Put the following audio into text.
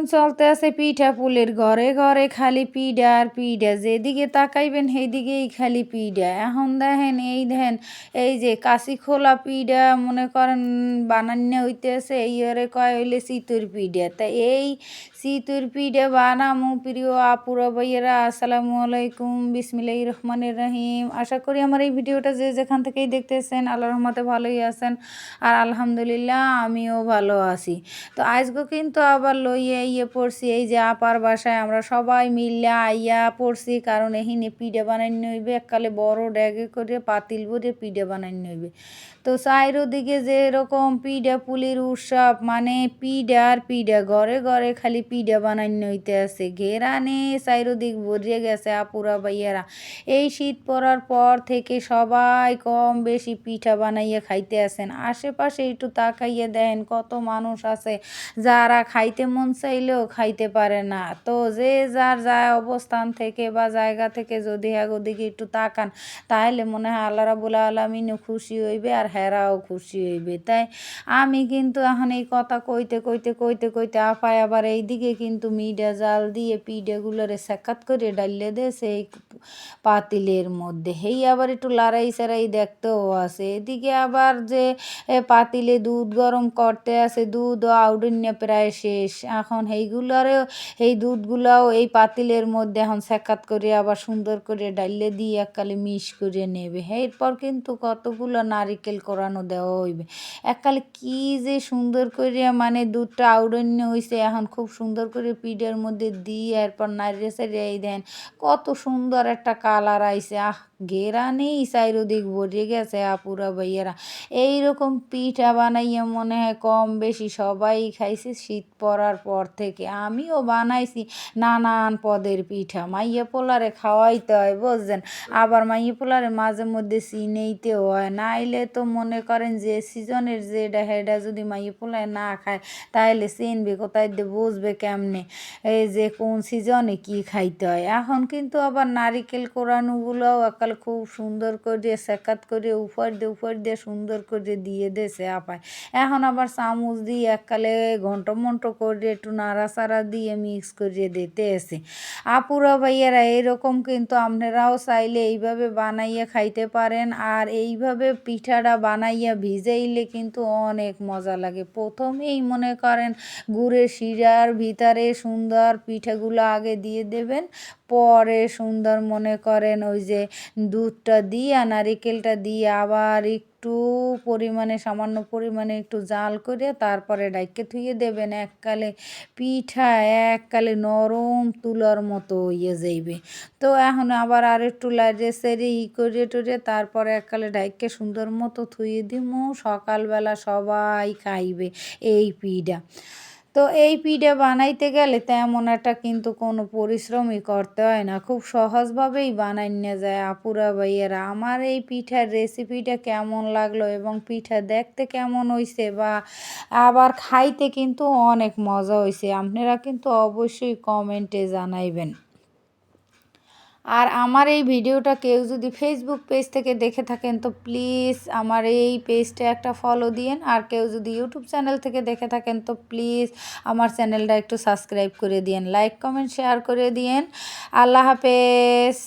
এখন চলতে আছে পিঠা পুলির ঘরে ঘরে খালি পিঠা আর পিঠা। যেদিকে তাকাইবেন সেইদিকেই খালি পিঠা। এখন দেখেন, এই দেখেন, এই যে কাশি খোলা পিঠা মনে করেন বানান্য হইতেছে, এই ওরে কয় হইলে চিতর পিঠা। তা এই চিতর পিঠা বানামু প্রিয় আপুরা ভাইয়েরা, আসসালামু আলাইকুম বিসমিল্লাহ রহমানের রহিম। আশা করি আমার এই ভিডিওটা যে যেখান থেকেই দেখতেছেন আল্লাহ রহমতে ভালোই আছেন। আর আলহামদুলিল্লাহ, আমিও ভালো আছি। তো আজকে কিন্তু আবার লইয়ে ইয়ে পড়ছি, এই যে আপার বাসায় আমরা সবাই মিল্লা আইয়া পড়ছি, কারণ এহিনে পিঠে বানাই নইবে এককালে বড় ড্যাগে করে পাতিল ভরে পিঠে বানাই নইবে তো চাইরো দিকে যে এরকম পিঠা পুলির উৎসব মানে পিঠা আর পিঠা, ঘরে ঘরে খালি পিঠা বানাই নইতে আছে। ঘেরানে চাইরো দিক ভরিয়ে গেছে আপুরা ভাইয়ারা। এই শীত পড়ার পর থেকে সবাই কম বেশি পিঠা বানাইয়া খাইতে আসেন আশেপাশে একটু তাকাইয়ে দেন কত মানুষ আছে, যারা খাইতে মন চাইলেও খাইতে পারে না। তো যে যার যায় অবস্থান থেকে বা জায়গা থেকে যদি এক ওদিকে একটু তাকান তাহলে মনে হয় আল্লাহ রাবুল আলমিনও খুশি হইবে আর হেরাও খুশি হইবে। তাই আমি কিন্তু এখন এই কথা কইতে কইতে কইতে কইতে আপায় আবার এইদিকে কিন্তু মিডিয়া জাল দিয়ে পিডেগুলোরে সাক্ষাৎ করে ডাইলে দে সেই পাতিলের মধ্যে। হেই, আবার একটু লড়াই সারাই দেখতেও আসে। এদিকে আবার যে পাতিলে দুধ গরম করতে আছে দুধ আউডিন্য প্রায় শেষ। এখন এইগুলারেও এই দুধগুলাও এই পাতিলের মধ্যে এখন সাক্ষাৎ করে আবার সুন্দর করে ডাইলে দিয়ে এককালে মিশ করে নেবে। এরপর কিন্তু কতগুলো নারিকেল করানো দেওয়া হইবে। এককালে কি যে সুন্দর করে মানে দুধটা আউডন্য হয়েছে এখন খুব সুন্দর করে পিঠের মধ্যে দিয়ে এরপর নারিয়ে সারিয়ে দেন। কত সুন্দর একটা কালার আইছে আহ ঘেরানেই চাইরোদিক ভরে গেছে আপুরা ভাইয়েরা। এইরকম পিঠা বানাইয়া মনে হয় কম বেশি সবাই খাইছে, শীত পড়ার পর থেকে আমিও বানাইছি নানান পদের পিঠা। মাইয়া পোলারে খাওয়াইতে হয়, বুঝছেন? আবার মাইয়া পোলারে মাঝে মধ্যে চিনেইতে হয়। নাইলে তো মনে করেন যে সিজনের যেটা হেডা যদি মাইয়া পোলায় না খায় তাহলে চিনবে কোথায় দিয়ে বুঝবে কেমনে? এই যে কোন সিজনে কি খাইতে হয়। এখন কিন্তু আবার নারিকেল কোরানোগুলোও একাল খুব সুন্দর করে সেকাত করে উপর দিয়ে উপর দিয়ে সুন্দর করে দিয়ে দেছে আপায়। এখন আবার চামচ দিয়ে এককালে ঘন্ট মন্ট করে একটু নাড়া নাড়াচাড়া দিয়ে মিক্স করে দিতে এসে। আপুরা ভাইয়ারা, এরকম কিন্তু আপনারাও চাইলে এইভাবে বানাইয়া খাইতে পারেন আর এইভাবে পিঠাটা বানাইয়া ভিজাইলে কিন্তু অনেক মজা লাগে। প্রথমেই মনে করেন গুড়ের শিরার ভিতরে সুন্দর পিঠাগুলো আগে দিয়ে দেবেন পরে সুন্দর মনে করেন ওই যে দুধটা দিয়ে, নারিকেলটা দিয়ে আবার একটু পরিমাণে, সামান্য পরিমাণে একটু জাল করে তারপরে ডাইকে থুয়ে দেবেন। এককালে পিঠা, এককালে নরম তুলার মতো ইয়ে যাইবে। তো এখন আবার আর একটু লাইটে সেরে ই করে টরে তারপরে এককালে ডাইকে সুন্দর মতো থুয়ে দিমু। সকালবেলা সবাই খাইবে এই পিঠা। তো এই পিঠে বানাইতে গেলে তেমন একটা কিন্তু কোনো পরিশ্রমই করতে হয় না। খুব সহজভাবেই বানাই নিয়ে যায় আপুরা, ভাইয়েরা। আমার এই পিঠার রেসিপিটা কেমন লাগল এবং পিঠা দেখতে কেমন হয়েছে বা আবার খাইতে কিন্তু অনেক মজা হয়েছে আপনারা কিন্তু অবশ্যই কমেন্টে জানাইবেন। আর আমার এই ভিডিওটা কেউ যদি ফেসবুক পেজ থেকে দেখে থাকেন, তো প্লিজ আমার এই পেজটা একটা ফলো দিয়েন। আর কেউ যদি ইউটিউব চ্যানেল থেকে দেখে থাকেন, তো প্লিজ আমার চ্যানেলটা একটু সাবস্ক্রাইব করে দিয়েন লাইক কমেন্ট শেয়ার করে দিয়েন। আল্লাহ হাফেজ।